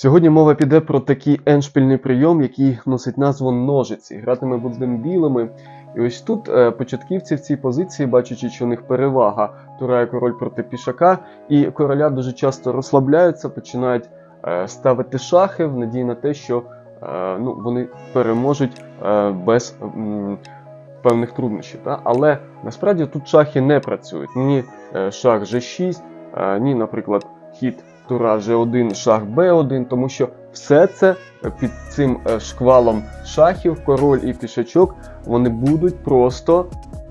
Сьогодні мова піде про такий еншпільний прийом, який носить назву ножиці. Грати ми будемо білими. І ось тут е, початківці в цій позиції, бачачи, що у них перевага турає король проти пішака, і короля дуже часто розслабляються, починають е, ставити шахи в надії на те, що е, ну, вони переможуть без певних труднощів. Та? Але насправді тут шахи не працюють. Ні шах G6, е, ні, наприклад, хід тура G1, шах B1, тому що все це під цим е, шквалом шахів, король і пішачок, вони будуть просто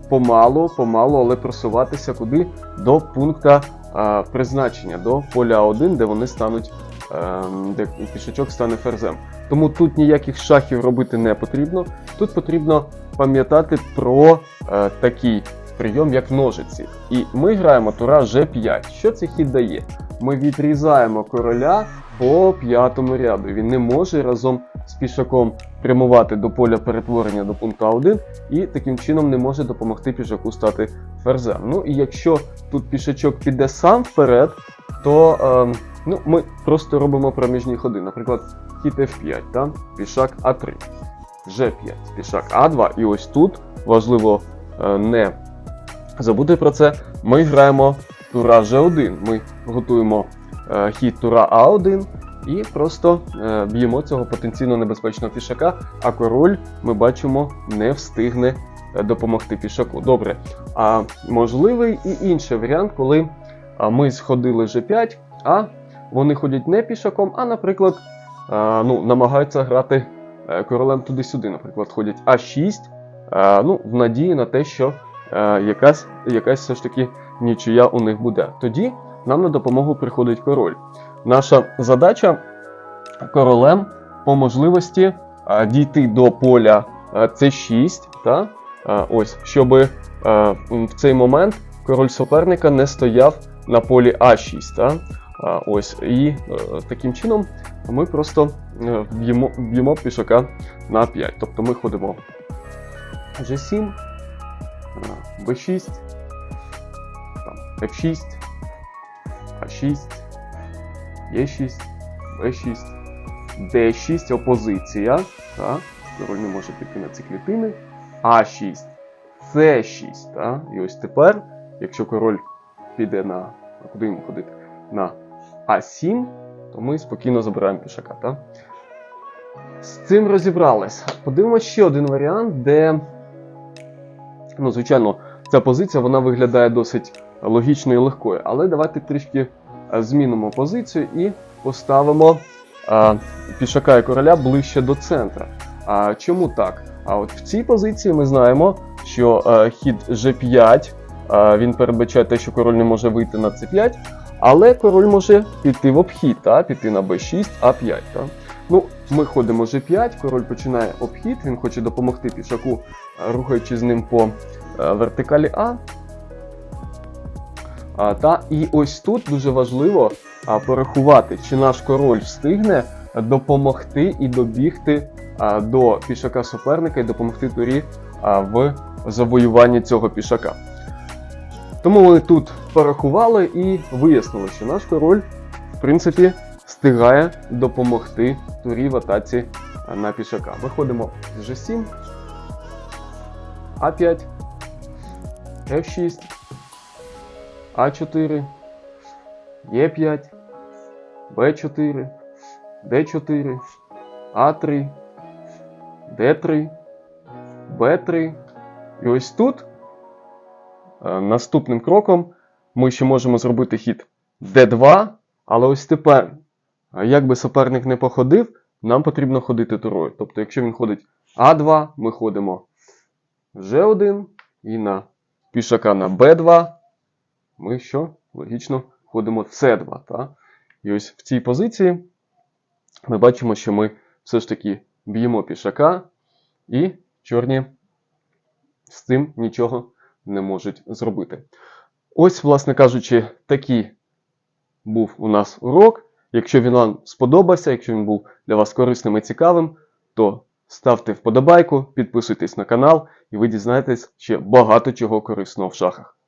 помалу, помалу, але просуватися куди до пункта е, призначення, до поля 1, де вони стануть, е, де пішачок стане ферзем. Тому тут ніяких шахів робити не потрібно. Тут потрібно пам'ятати про е, такий прийом, як ножиці. І ми граємо тура G5. Що цей хід дає? Ми відрізаємо короля по п'ятому ряду. Він не може разом з пішаком прямувати до поля перетворення до пункту А1 і таким чином не може допомогти пішаку стати ферзем. Ну і якщо тут пішачок піде сам вперед, то е, ну, ми просто робимо проміжні ходи. Наприклад, хід F5, та? пішак А3, G5, пішак А2. І ось тут важливо е, не забути про це. Ми граємо тура G1. Ми готуємо е, хід тура А1 і просто е, б'ємо цього потенційно небезпечного пішака, а король, ми бачимо, не встигне е, допомогти пішаку. Добре. А можливий і інший варіант, коли ми сходили G5, а вони ходять не пішаком, а, наприклад, ну, намагаються грати королем туди-сюди. Наприклад, ходять А6, ну, в надії на те, що якась, якась все ж таки нічия у них буде. Тоді нам на допомогу приходить король. Наша задача королем по можливості а, дійти до поля а, С6, та? А, ось, щоб в цей момент король суперника не стояв на полі А6. Та? Ось, і е, таким чином ми просто е, б'ємо, пішака на 5. Тобто ми ходимо G7, B6, там, F6, А6, Е6, Б6, Д6 опозиція. Так? Король не може піти на ці клітини. А6, С6. Так? І ось тепер, якщо король піде на. Куди йому ходити? На А7, то ми спокійно забираємо пішака. Так? З цим розібрались. Подивимося ще один варіант, де. Ну, звичайно, ця позиція вона виглядає досить логічною і легкою. Але давайте трішки е, змінимо позицію і поставимо а, пішака і короля ближче до центра. А чому так? А от в цій позиції ми знаємо, що е, хід G5 е, він передбачає те, що король не може вийти на C5, але король може піти в обхід, та, піти на B6, А5. Та. Ну, ми ходимо G5, король починає обхід, він хоче допомогти пішаку, е, рухаючи з ним по е, вертикалі А. Та, і ось тут дуже важливо порахувати, чи наш король встигне допомогти і добігти до пішака суперника і допомогти турі в завоюванні цього пішака. Тому ми тут порахували і вияснили, що наш король, в принципі, встигає допомогти турі в атаці на пішака. Виходимо з G7, А5, F6, А4, Е5, Б4, Д4, А3, Д3, Б3. І ось тут е, наступним кроком ми ще можемо зробити хід Д2, але ось тепер, е, як би суперник не походив, нам потрібно ходити турою. Тобто, якщо він ходить А2, ми ходимо G1 і на пішака на Б2. Ми що? Логічно ходимо С2. Та? І ось в цій позиції ми бачимо, що ми все ж таки б'ємо пішака, і чорні з цим нічого не можуть зробити. Ось, власне кажучи, такий був у нас урок. Якщо він вам сподобався, якщо він був для вас корисним і цікавим, то ставте вподобайку, підписуйтесь на канал, і ви дізнаєтесь ще багато чого корисного в шахах.